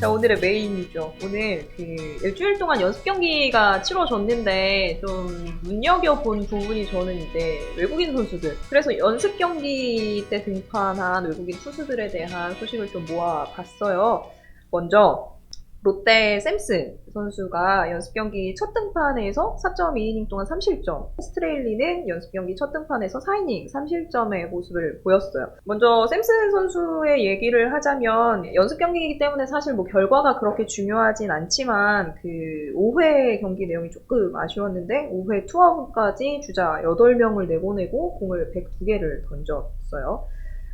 자 오늘의 메인이죠. 오늘 그 일주일 동안 연습 경기가 치러졌는데 좀 눈여겨 본 부분이 저는 이제 외국인 선수들. 그래서 연습 경기 때 등판한 외국인 투수들에 대한 소식을 좀 모아봤어요. 먼저 롯데 샘슨 선수가 연습 경기 첫 등판에서 4.2이닝 동안 3실점, 스트레일리는 연습 경기 첫 등판에서 4이닝 3실점의 모습을 보였어요. 먼저 샘슨 선수의 얘기를 하자면 연습 경기이기 때문에 사실 뭐 결과가 그렇게 중요하진 않지만 그 5회 경기 내용이 조금 아쉬웠는데 5회 투아웃까지 주자 8명을 내보내고 공을 102개를 던졌어요.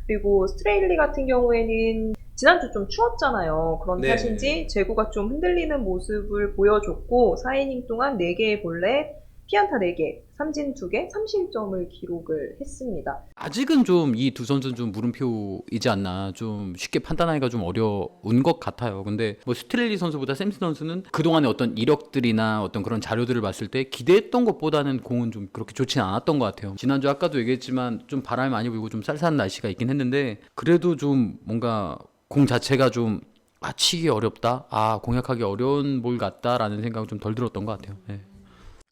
그리고 스트레일리 같은 경우에는 지난주 좀 추웠잖아요. 그런 네. 탓인지 제구가 좀 흔들리는 모습을 보여줬고 4이닝 동안 4개의 볼넷, 피안타 4개, 삼진 2개, 3실점을 기록을 했습니다. 아직은 좀 이 두 선수는 좀 물음표이지 않나 좀 쉽게 판단하기가 좀 어려운 것 같아요. 근데 뭐 스트렐리 선수보다 샘슨 선수는 그동안의 어떤 이력들이나 어떤 그런 자료들을 봤을 때 기대했던 것보다는 공은 좀 그렇게 좋진 않았던 것 같아요. 지난주 아까도 얘기했지만 좀 바람이 많이 불고 좀 쌀쌀한 날씨가 있긴 했는데 그래도 좀 뭔가 공 자체가 좀 아, 치기 어렵다. 아, 공략하기 어려운 볼 같다라는 생각은 좀 덜 들었던 것 같아요. 예.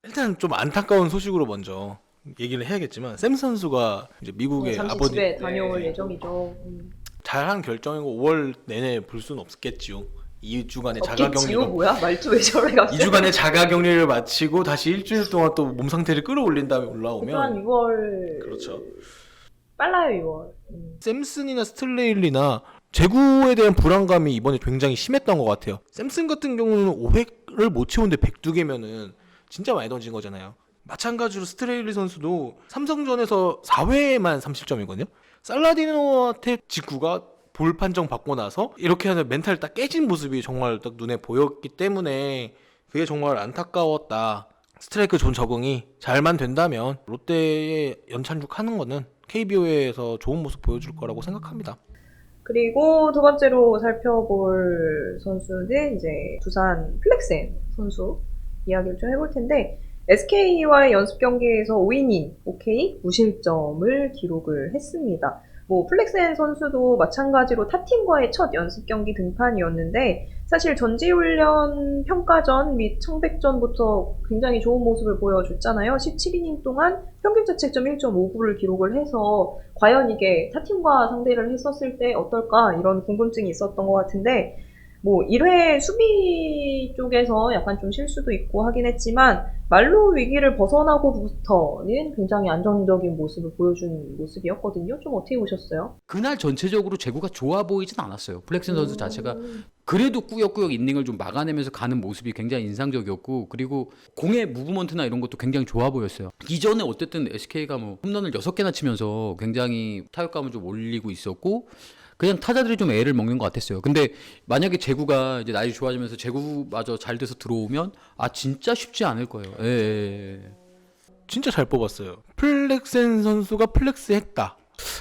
일단 좀 안타까운 소식으로 먼저 얘기를 해야겠지만 샘 선수가 이제 미국의 어, 잠시 아버지 집에 다녀올 네, 예정이죠. 음. 잘한 결정이고 5월 내내 볼 수는 없겠지요. 2주간의 없겠지요? 자가격리 뭐야? 말투 왜 저래 갑자기? 2주간의 자가격리를 마치고 다시 일주일 동안 또 몸 상태를 끌어올린 다음에 한 올라오면 6월 그렇죠. 빨라요 6월. 음. 샘슨이나 스틀레일리나 제구에 대한 불안감이 이번에 굉장히 심했던 것 같아요. 샘슨 같은 경우는 5회를 못 채우는데 102개면은 진짜 많이 던진 거잖아요. 마찬가지로 스트레일리 선수도 삼성전에서 4회에만 3실점이거든요. 살라디노한테 직구가 볼 판정 받고 나서 이렇게 하는 멘탈 딱 깨진 모습이 정말 딱 눈에 보였기 때문에 그게 정말 안타까웠다. 스트라이크 존 적응이 잘만 된다면 롯데에 연찬죽 하는 거는 KBO에서 좋은 모습 보여줄 거라고 생각합니다. 그리고 두 번째로 살펴볼 선수는 이제 두산 플렉센 선수 이야기를 좀 해볼 텐데 SK와의 연습 경기에서 5이닝 오케이 무실점을 기록을 했습니다. 뭐 플렉센 선수도 마찬가지로 타 팀과의 첫 연습 경기 등판이었는데 사실 전지훈련 평가전 및 청백전부터 굉장히 좋은 모습을 보여줬잖아요. 17이닝 동안 평균 자책점 1.59를 기록을 해서 과연 이게 타팀과 상대를 했었을 때 어떨까 이런 궁금증이 있었던 것 같은데 뭐 1회 수비 쪽에서 약간 좀 실수도 있고 하긴 했지만 말로 위기를 벗어나고부터는 굉장히 안정적인 모습을 보여준 모습이었거든요. 좀 어떻게 보셨어요? 그날 전체적으로 제구가 좋아 보이진 않았어요. 플렉슨 선수 자체가 음, 그래도 꾸역꾸역 인닝을 좀 막아내면서 가는 모습이 굉장히 인상적이었고 그리고 공의 무브먼트나 이런 것도 굉장히 좋아 보였어요. 이전에 어쨌든 SK가 뭐 홈런을 6개나 치면서 굉장히 타격감을 좀 올리고 있었고 그냥 타자들이 좀 애를 먹는 것 같았어요. 근데 만약에 제구가 이제 나이 좋아지면서 제구마저 잘 돼서 들어오면 아 진짜 쉽지 않을 거예요. 예, 예. 예. 진짜 잘 뽑았어요. 플렉센 선수가 플렉스 했다.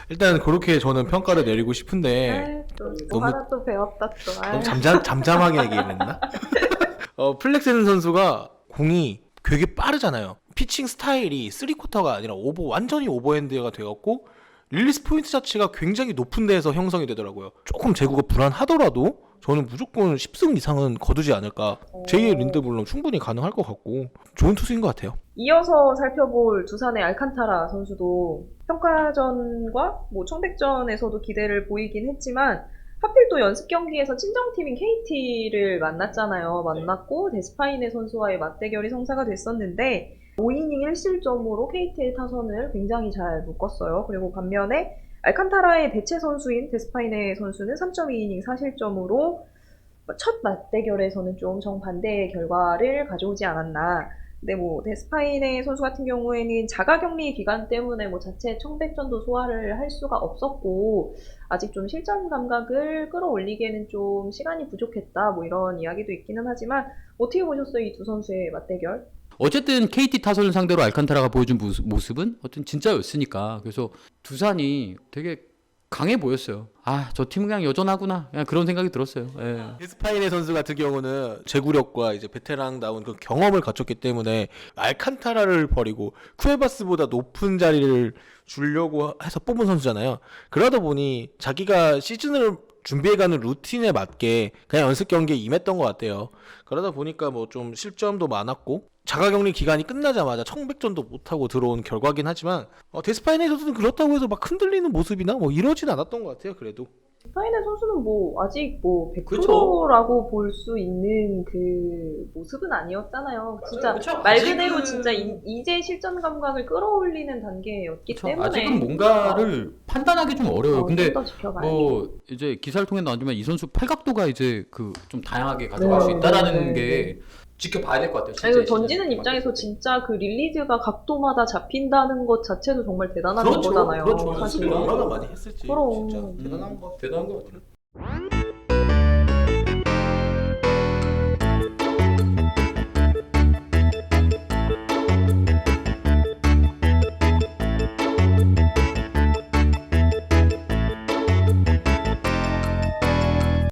일단 그렇게 저는 평가를 내리고 싶은데 아유, 또, 너무- 하나 또 배웠다 또. 아유. 너무 잠잠 잠잠하게 얘기를 했나? 어, 플렉센 선수가 공이 되게 빠르잖아요. 피칭 스타일이 3쿼터가 아니라 오버 완전히 오버핸드가 되었고 릴리스 포인트 자체가 굉장히 높은 데에서 형성이 되더라고요. 조금 제구가 불안하더라도 저는 무조건 10승 이상은 거두지 않을까. 제2의 린드블럼 충분히 가능할 것 같고 좋은 투수인 것 같아요. 이어서 살펴볼 두산의 알칸타라 선수도 평가전과 뭐 청백전에서도 기대를 보이긴 했지만 하필 또 연습 경기에서 친정팀인 KT를 만났잖아요. 만났고 데스파이네 선수와의 맞대결이 성사가 됐었는데 5이닝 1실점으로 KT의 타선을 굉장히 잘 묶었어요. 그리고 반면에 알칸타라의 대체 선수인 데스파이네 선수는 3.2이닝 4실점으로 첫 맞대결에서는 좀 정반대의 결과를 가져오지 않았나. 근데 뭐 데스파이네 선수 같은 경우에는 자가격리 기간 때문에 뭐 자체 청백전도 소화를 할 수가 없었고 아직 좀 실전 감각을 끌어올리기에는 좀 시간이 부족했다 뭐 이런 이야기도 있기는 하지만 어떻게 보셨어요 이 두 선수의 맞대결? 어쨌든 KT 타선을 상대로 알칸타라가 보여준 모습, 모습은 어떤 진짜였으니까 그래서 두산이 되게 강해 보였어요. 아 저 팀은 그냥 여전하구나 그냥 그런 생각이 들었어요. 예. 데스파이네 선수 같은 경우는 제구력과 이제 베테랑다운 그 경험을 갖췄기 때문에 알칸타라를 버리고 쿠에바스보다 높은 자리를 주려고 해서 뽑은 선수잖아요. 그러다 보니 자기가 시즌을 준비해가는 루틴에 맞게 그냥 연습 경기에 임했던 것 같아요. 그러다 보니까 뭐 좀 실점도 많았고 자가격리 기간이 끝나자마자 청백전도 못하고 들어온 결과긴 하지만 어, 데스파이네 선수는 그렇다고 해서 막 흔들리는 모습이나 뭐 이러진 않았던 것 같아요. 그래도 파이네 선수는 뭐 아직 뭐 그쵸. 100%라고 볼 수 있는 그 모습은 아니었잖아요. 진짜 그쵸. 말 그대로 아직은- 진짜 이, 이제 실전 감각을 끌어올리는 단계였기 그쵸. 때문에 아직은 뭔가를 판단하기 좀 어려워요. 어, 근데 뭐 이제 기사를 통해 나왔지만 이 선수 팔각도가 이제 그 좀 다양하게 가져갈 수 네, 있다라는 네, 게 지켜봐야 될 것 같아요. 아니, 실제 던지는 입장에서. 진짜 그 릴리즈가 각도마다 잡힌다는 것 자체도 정말 대단한 그렇죠, 거잖아요. 그렇죠. 사실. 연습을 얼마나 많이 했을지 그럼. 진짜 음. 대단한 것 같아요. 대단한 것 같아요.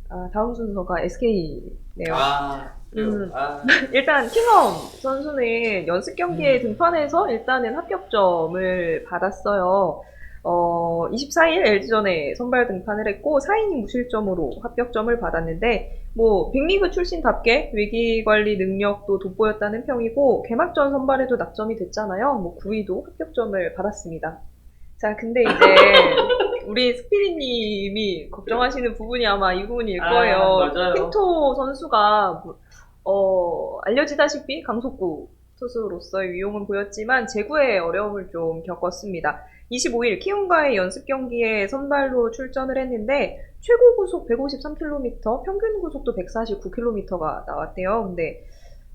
아, 다음 순서가 SK네요. 아 그래요. 음. 아. 일단 킹엄 선수는 연습 경기에 음. 등판해서 일단은 합격점을 받았어요. 어, 24일 LG전에 선발 등판을 했고 4이닝 무실점으로 합격점을 받았는데 뭐 빅리그 출신답게 위기 관리 능력도 돋보였다는 평이고 개막전 선발에도 낙점이 됐잖아요. 뭐 9위도 합격점을 받았습니다. 자, 근데 이제 우리 스피릿님이 걱정하시는 부분이 아마 이 부분일 아, 거예요. 맞아요. 핀토 선수가 뭐- 어, 알려지다시피 강속구 투수로서의 위용은 보였지만 제구에 어려움을 좀 겪었습니다. 25일 키움과의 연습 경기에 선발로 출전을 했는데 최고 구속 153km, 평균 구속도 149km가 나왔대요. 근데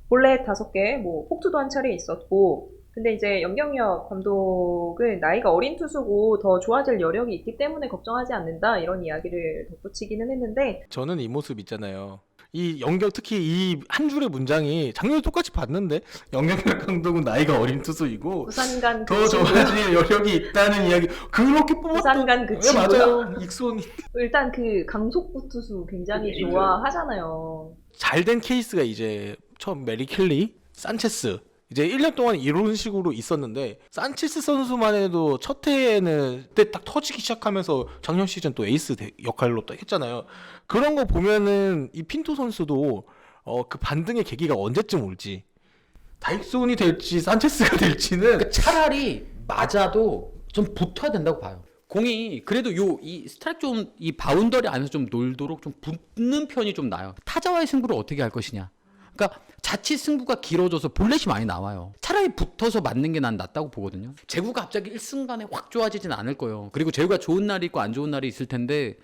본래 다섯 개, 뭐 폭투도 한 차례 있었고, 근데 이제 염경엽 감독은 나이가 어린 투수고 더 좋아질 여력이 있기 때문에 걱정하지 않는다 이런 이야기를 덧붙이기는 했는데 저는 이 모습 있잖아요. 이 영경 특히 이 한 줄의 문장이 작년에 똑같이 봤는데 영경열 감독은 나이가 어린 투수이고 부산간 그더 친구, 좋아질 여력이 있다는 이야기 그렇게 뽑았던 부산간 그 네, 친구 맞아요 익손 일단 그 강속구 투수 굉장히 그죠. 좋아하잖아요. 잘 된 케이스가 이제 처음 메리 켈리 산체스 이제 1년 동안 이런 식으로 있었는데 산체스 선수만 해도 첫 해에는 그때 딱 터지기 시작하면서 작년 시즌 또 에이스 대- 역할로 또 했잖아요. 그런 거 보면은 이 핀토 선수도 어 그 반등의 계기가 언제쯤 올지 다익손이 될지 산체스가 될지는 그러니까 차라리 맞아도 좀 붙어야 된다고 봐요. 공이 그래도 요 이 스트라이크 좀 이 바운더리 안에서 좀 놀도록 좀 붙는 편이 좀 나요. 타자와의 승부를 어떻게 할 것이냐. 그러니까 자칫 승부가 길어져서 볼넷이 많이 나와요. 차라리 붙어서 맞는 게 난 낫다고 보거든요. 제구가 갑자기 일순간에 확 좋아지진 않을 거예요. 그리고 제구가 좋은 날이 있고 안 좋은 날이 있을 텐데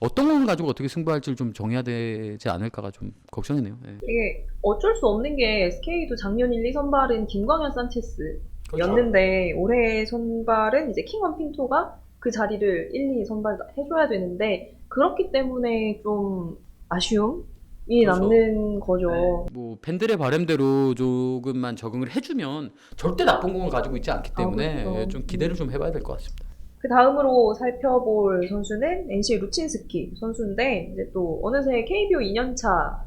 어떤 걸 가지고 어떻게 승부할지를 좀 정해야 되지 않을까가 좀 걱정이네요. 예. 이게 어쩔 수 없는 게 SK도 작년 1, 2 선발은 김광현 산체스 그렇죠. 였는데 올해 선발은 이제 킹원 핀토가 그 자리를 1, 2 선발 해줘야 되는데 그렇기 때문에 좀 아쉬움 이. 남는 거죠. 뭐 팬들의 바람대로 조금만 적응을 해주면 절대 나쁜 공을 가지고 있지 않기 때문에 그렇죠. 예, 좀 기대를 좀 해봐야 될 것 같습니다. 그 다음으로 살펴볼 선수는 NC 루친스키 선수인데 이제 또 어느새 KBO 2년차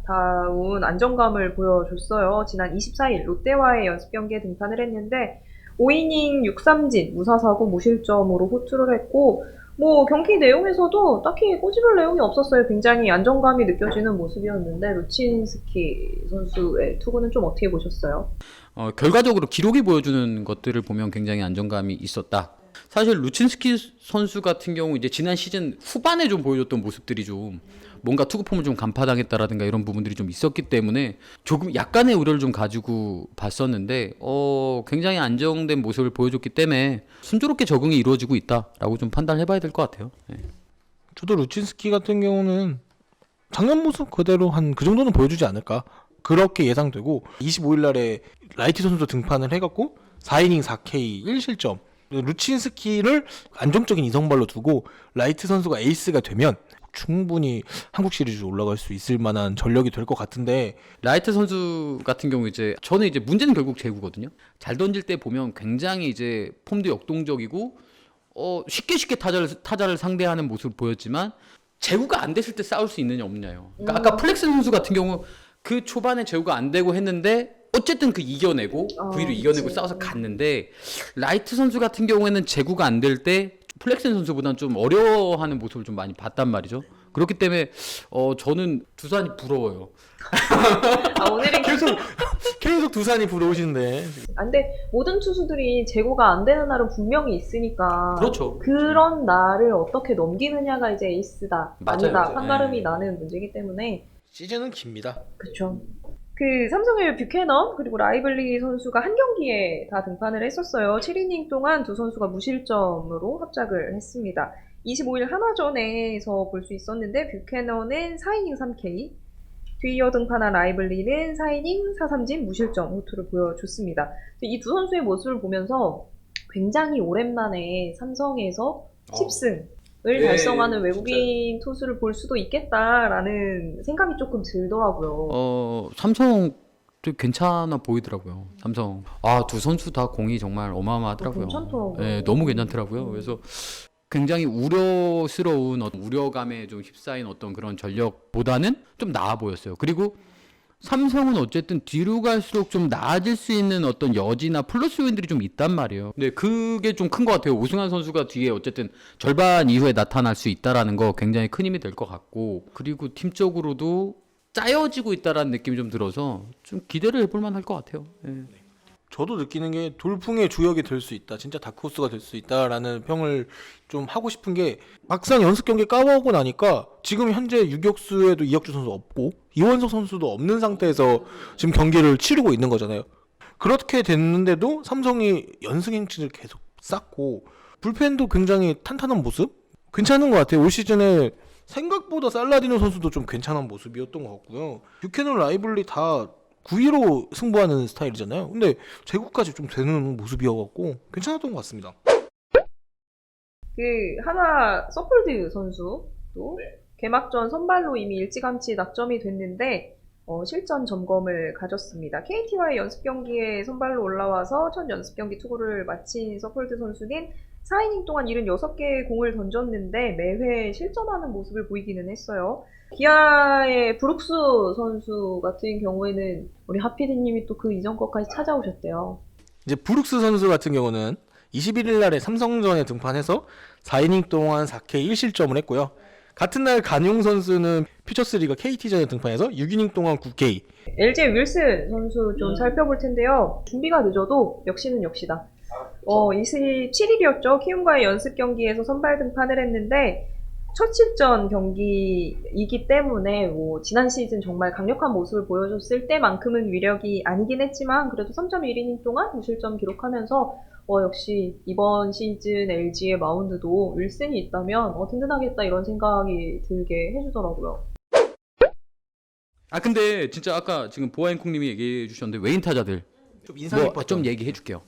다운 안정감을 보여줬어요. 지난 24일 롯데와의 연습 경기에 등판을 했는데 5이닝 6삼진 무사사고 무실점으로 호투를 했고 뭐 경기 내용에서도 딱히 꼬집을 내용이 없었어요. 굉장히 안정감이 느껴지는 모습이었는데 루친스키 선수의 투구는 좀 어떻게 보셨어요? 어, 결과적으로 기록이 보여주는 것들을 보면 굉장히 안정감이 있었다. 사실 루친스키 선수 같은 경우 이제 지난 시즌 후반에 좀 보여줬던 모습들이 좀 뭔가 투구 폼을 좀 간파당했다라든가 이런 부분들이 좀 있었기 때문에 조금 약간의 우려를 좀 가지고 봤었는데 어 굉장히 안정된 모습을 보여줬기 때문에 순조롭게 적응이 이루어지고 있다라고 좀 판단해봐야 될 것 같아요. 예. 저도 루친스키 같은 경우는 작년 모습 그대로 한 그 정도는 보여주지 않을까 그렇게 예상되고 25일 날에 라이트 선수도 등판을 해갖고 4이닝 4K 1실점 루친스키를 안정적인 이성발로 두고 라이트 선수가 에이스가 되면 충분히 한국 시리즈 올라갈 수 있을 만한 전력이 될 것 같은데 라이트 선수 같은 경우 이제 저는 이제 문제는 결국 제구거든요. 잘 던질 때 보면 굉장히 이제 폼도 역동적이고 어, 쉽게 쉽게 타자를 타자를 상대하는 모습을 보였지만 제구가 안 됐을 때 싸울 수 있느냐 없느냐요. 그러니까 음. 아까 플렉슨 선수 같은 경우 그 초반에 제구가 안 되고 했는데 어쨌든 그 이겨내고 어, V로 이겨내고 그치. 싸워서 갔는데 라이트 선수 같은 경우에는 제구가 안 될 때 플렉슨 선수보다는 좀 어려워하는 모습을 좀 많이 봤단 말이죠. 그렇기 때문에 어 저는 두산이 부러워요. 아, 오늘은 계속 계속 두산이 부러우신데 아, 근데 모든 투수들이 재고가 안 되는 날은 분명히 있으니까 그렇죠. 그런 날을 어떻게 넘기느냐가 이제 에이스다 맞아요, 아니다 맞아요. 판가름이 네. 나는 문제이기 때문에 시즌은 깁니다. 그쵸. 그 삼성의 뷰캐넌 그리고 라이블리 선수가 한 경기에 다 등판을 했었어요. 7이닝 동안 두 선수가 무실점으로 합작을 했습니다. 25일 한화전에서 볼 수 있었는데 뷰캐넌은 4이닝 3K, 뒤이어 등판한 라이블리는 4이닝 4삼진 무실점 호투를 보여줬습니다. 이 두 선수의 모습을 보면서 굉장히 오랜만에 삼성에서 10승 을 예, 달성하는 외국인 투수를 볼 수도 있겠다라는 생각이 조금 들더라고요. 어 삼성 도 괜찮아 보이더라고요. 삼성 아 두 선수 다 공이 정말 어마어마하더라고요. 괜찮더라고요. 네, 너무 괜찮더라고요. 그래서 굉장히 우려스러운 어떤 우려감에 좀 휩싸인 어떤 그런 전력보다는 좀 나아 보였어요. 그리고 삼성은 어쨌든 뒤로 갈수록 좀 나아질 수 있는 어떤 여지나 플러스 요인들이 좀 있단 말이에요. 근데 그게 좀 큰 것 같아요. 오승환 선수가 뒤에 어쨌든 절반 이후에 나타날 수 있다라는 거 굉장히 큰 힘이 될 것 같고 그리고 팀적으로도 짜여지고 있다라는 느낌이 좀 들어서 좀 기대를 해볼 만할 것 같아요. 예. 저도 느끼는 게 돌풍의 주역이 될 수 있다. 진짜 다크호스가 될 수 있다라는 평을 좀 하고 싶은 게 막상 연습 경기 까먹고 나니까 지금 현재 유격수에도 이혁주 선수 없고 이원석 선수도 없는 상태에서 지금 경기를 치르고 있는 거잖아요. 그렇게 됐는데도 삼성이 연승 행진을 계속 쌓고 불펜도 굉장히 탄탄한 모습? 괜찮은 것 같아요. 올 시즌에 생각보다 살라디노 선수도 좀 괜찮은 모습이었던 것 같고요. 뷰캐넌 라이블리 다 9위로 승부하는 스타일이잖아요. 근데 제국까지 좀 되는 모습이어갖고 괜찮았던 것 같습니다. 그 하나 서폴드 선수도 개막전 선발로 이미 일찌감치 낙점이 됐는데 어, 실전 점검을 가졌습니다. KT와의 연습 경기에 선발로 올라와서 첫 연습 경기 투구를 마친 서폴드 선수는 4이닝 동안 76개의 공을 던졌는데 매회 실점하는 모습을 보이기는 했어요. 기아의 브룩스 선수 같은 경우에는 우리 하피디님이 또 그 이전 것까지 찾아오셨대요. 이제 브룩스 선수 같은 경우는 21일 날에 삼성전에 등판해서 4이닝 동안 4K 1실점을 했고요. 같은 날 간용 선수는 퓨처스리가 KT전에 등판해서 6이닝 동안 9K. LG 윌슨 선수 좀 살펴볼 텐데요. 준비가 늦어도 역시는 역시다. 어, 27일이었죠. 키움과의 연습 경기에서 선발 등판을 했는데 첫 실전 경기이기 때문에 뭐 지난 시즌 정말 강력한 모습을 보여줬을 때만큼은 위력이 아니긴 했지만 그래도 3.1이닝 동안 무실점 기록하면서 어, 역시 이번 시즌 LG의 마운드도 윌슨이 있다면 어, 든든하겠다 이런 생각이 들게 해주더라고요. 아 근데 진짜 아까 지금 보아행콩님이 얘기해 주셨는데 외인 타자들 좀 인상 뭐 깊었죠. 좀 얘기해 줄게요.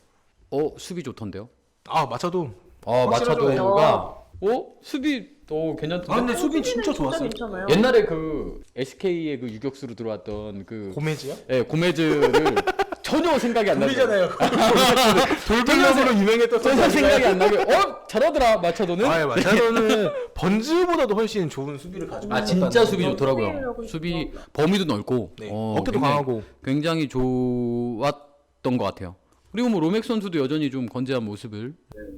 어 수비 좋던데요? 아 마차도. 어 확실하죠. 마차도가 어 수비 어 괜찮던데. 아 근데 수비 수비는 진짜 좋았어요. 괜찮아요. 옛날에 그 SK의 그 유격수로 들어왔던 그 고메즈야? 예, 고메즈를 전혀 생각이 안 나요. 돌리잖아요. 돌돌려으로 유명했던 전혀 생각이? 안 나게. 어 잘하더라 마차도는. 아, 마차도는 번즈보다도 훨씬 좋은 수비를 가지고 아 진짜 수비. 좋더라고요. 수비. 범위도 넓고 네. 어, 어깨도 굉장히- 강하고. 굉장히 좋았던 것 같아요. 그리고 뭐 로맥 선수도 여전히 좀 건재한 모습을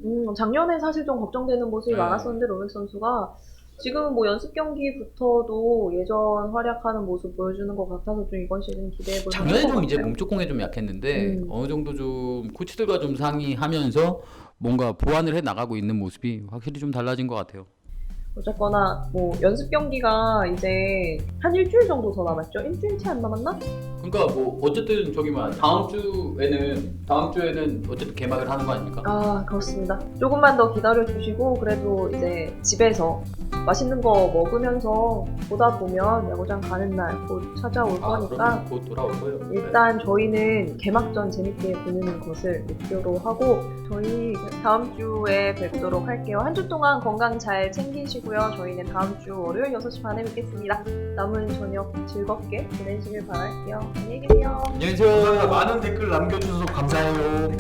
음, 작년에 사실 좀 걱정되는 모습이 네. 많았었는데 로맥 선수가 지금은 뭐 연습 경기부터도 예전 활약하는 모습 보여주는 것 같아서 좀 이번 시즌 기대해 볼 작년에 좀 이제 같아요. 몸쪽 공에 좀 약했는데 음. 어느 정도 좀 코치들과 좀 상의하면서 뭔가 보완을 해 나가고 있는 모습이 확실히 좀 달라진 것 같아요. 어쨌거나 뭐 연습 경기가 이제 한 일주일 정도 더 남았죠? 일주일치 안 남았나? 그러니까 뭐 어쨌든 저기 뭐 다음 주에는 다음 주에는 어쨌든 개막을 하는 거 아닙니까? 아 그렇습니다. 조금만 더 기다려 주시고 그래도 이제 집에서 맛있는 거 먹으면서 보다 보면 야구장 가는 날 곧 찾아올 거니까 그러면 곧 돌아올 거예요. 네. 일단 저희는 개막전 재밌게 보는 것을 목표로 하고 저희 다음 주에 뵙도록 할게요. 한 주 동안 건강 잘 챙기시고요. 저희는 다음 주 월요일 6시 반에 뵙겠습니다. 남은 저녁 즐겁게 보내시길 바랄게요. 안녕히 계세요. 안녕히 계세요. 많은 댓글 남겨주셔서 감사해요.